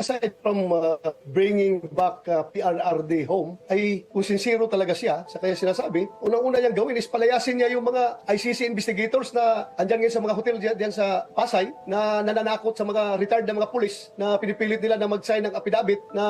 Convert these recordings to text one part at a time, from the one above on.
aside from uh, bringing back uh, PRRD home, ay kung sincero talaga siya sa kanya sinasabi, unang-una niyang gawin is palayasin niya yung mga ICC investigators na andyan ngayon sa mga hotel diyan, diyan sa Pasay na nananakot sa mga retired na mga pulis na pinipilit nila na mag-sign ng affidavit na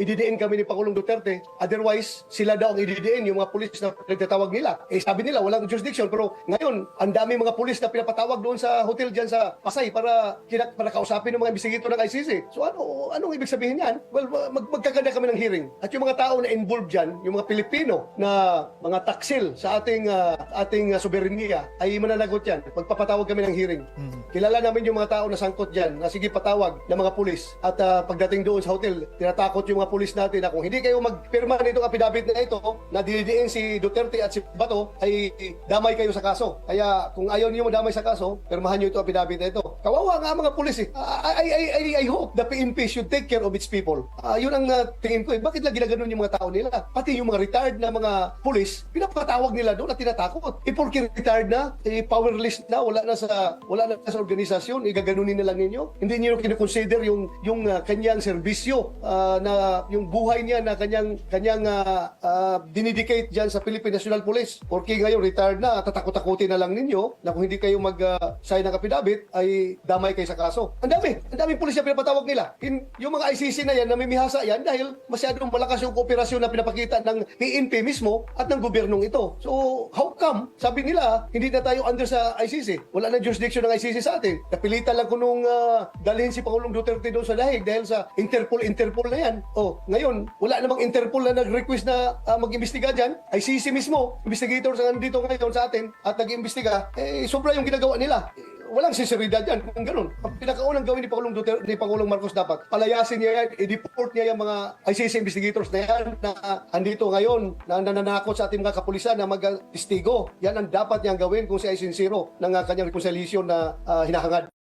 ididiin kami ni Pangulong Duterte. Otherwise, sila daw ang ididiin yung mga pulis na pinagtatawag nila. Eh sabi nila, walang jurisdiction. Pero ngayon, ang dami mga pulis na pinapatawag doon sa hotel diyan sa Pasay para, kinak para kausapin ng mga investigator ng ICC. So ano, anong ibig sabihin yan? Well, mag magkaganda kami ng hearing. At yung mga tao na involved dyan, yung mga Pilipino na mga taksil sa ating ah, ating uh, soberenya ay mananagot yan. Magpapatawag kami ng hearing. Kilala namin yung mga tao na sangkot dyan na sige patawag ng mga pulis. At ah, pagdating doon sa hotel, tinatakot yung mga pulis natin na kung hindi kayo magpirma nitong affidavit na ito na dinidiin si Duterte at si Bato ay damay kayo sa kaso. Kaya kung ayaw niyo madamay sa kaso, pirmahan niyo ito affidavit na ito. Kawawa nga mga pulis eh. I, I, I, I hope the PNP should take care of its people. Ah, yun ang ah, tingin ko eh. Bakit lang ginaganon yung mga tao nila? Pati yung mga retired na mga pulis, pinapatawag nila doon at tinatakot. Eh, porque retired na, eh, powerless na, wala na sa wala na sa organisasyon, igaganunin na lang ninyo. Hindi niyo kinoconsider yung yung ah, kanyang serbisyo ah, na yung buhay niya na kanyang kanyang ah, ah, dinedicate diyan sa Philippine National Police. Porque ngayon retired na, tatakot-takutin na lang ninyo na kung hindi kayo mag-sign ng affidavit ay damay kayo sa kaso. Ang dami, ang daming pulis na pinapatawag nila. In, yung mga ICC na yan, namimihasa yan dahil masyadong malakas yung kooperasyon na pinapakita ng PNP mismo at ng gobyernong ito. So, how come? Sabi nila, hindi na tayo under sa ICC. Wala na jurisdiction ng ICC sa atin. Napilitan lang ko nung ah, dalhin si Pangulong Duterte doon sa dahig dahil sa Interpol, Interpol na yan. Oh, ngayon, wala namang Interpol na nag-request na ah, mag-imbestiga dyan. ICC mismo, investigators ang nandito ngayon sa atin at nag-imbestiga. Eh, sobra yung ginagawa nila. Walang sinseridad yan kung ganun. Ang pinakaunang gawin ni Pangulong Duterte, ni Pangulong Marcos dapat, palayasin niya yan, i-deport niya yung mga ICC investigators na yan na andito ngayon, na nananakot sa ating mga kapulisan na mag-testigo. Yan ang dapat niyang gawin kung siya ay sincero ng kanyang reconciliation na ah, hinahangad.